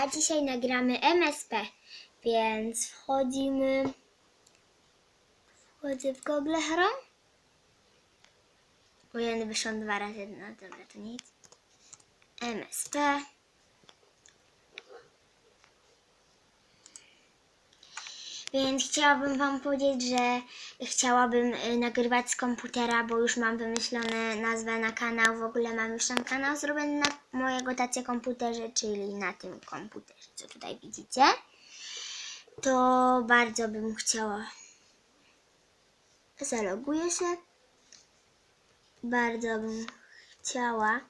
A dzisiaj nagramy MSP, więc wchodzimy. Wchodzę w Google Chrome. Ojej, wyszłam dwa razy. No dobra, to nic. MSP. Więc chciałabym Wam powiedzieć, że chciałabym y, nagrywać z komputera, bo już mam wymyślone nazwę na kanał. W ogóle mam już tam kanał zrobiony na mojego tacie komputerze, czyli na tym komputerze, co tutaj widzicie. To bardzo bym chciała. Zaloguję się. Bardzo bym chciała,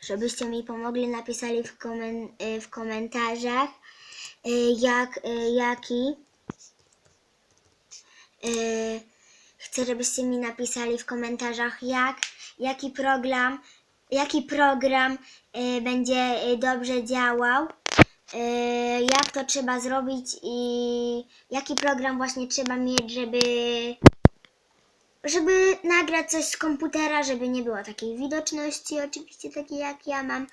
żebyście mi pomogli, napisali w, komen- y, w komentarzach, y, jak, jaki Yy, chcę, żebyście mi napisali w komentarzach, jak, jaki program, jaki program yy, będzie yy, dobrze działał, jak to trzeba zrobić i jaki program właśnie trzeba mieć, żeby, żeby nagrać coś z komputera, żeby nie było takiej widoczności, oczywiście takiej jak ja mam,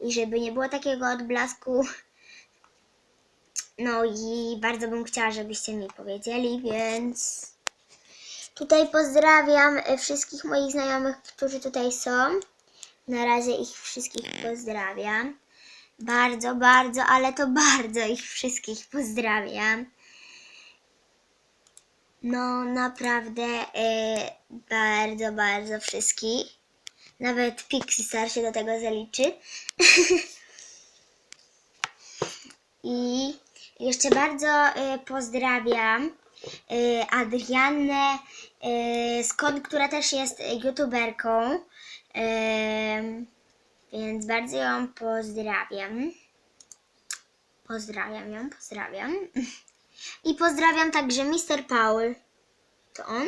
i żeby nie było takiego odblasku. No i bardzo bym chciała, żebyście mi powiedzieli, więc tutaj pozdrawiam e, wszystkich moich znajomych, którzy tutaj są. Na razie ich wszystkich pozdrawiam. Bardzo, bardzo, ale to bardzo ich wszystkich pozdrawiam. No naprawdę e, bardzo, bardzo wszystkich. Nawet Pixistar się do tego zaliczy. I jeszcze bardzo y, pozdrawiam y, Adriannę y, Skąd, która też jest youtuberką. Y, więc bardzo ją pozdrawiam. Pozdrawiam ją, pozdrawiam. I pozdrawiam także Mr. Paul. To on.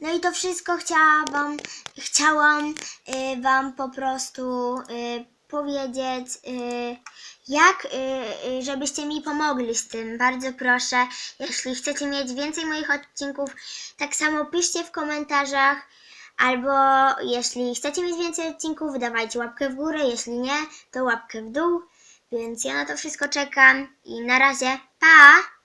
No i to wszystko chciałam, chciałam y, Wam po prostu y, powiedzieć, y, jak, y, y, żebyście mi pomogli z tym. Bardzo proszę, jeśli chcecie mieć więcej moich odcinków, tak samo piszcie w komentarzach. Albo jeśli chcecie mieć więcej odcinków, dawajcie łapkę w górę, jeśli nie, to łapkę w dół. Więc ja na to wszystko czekam i na razie, pa!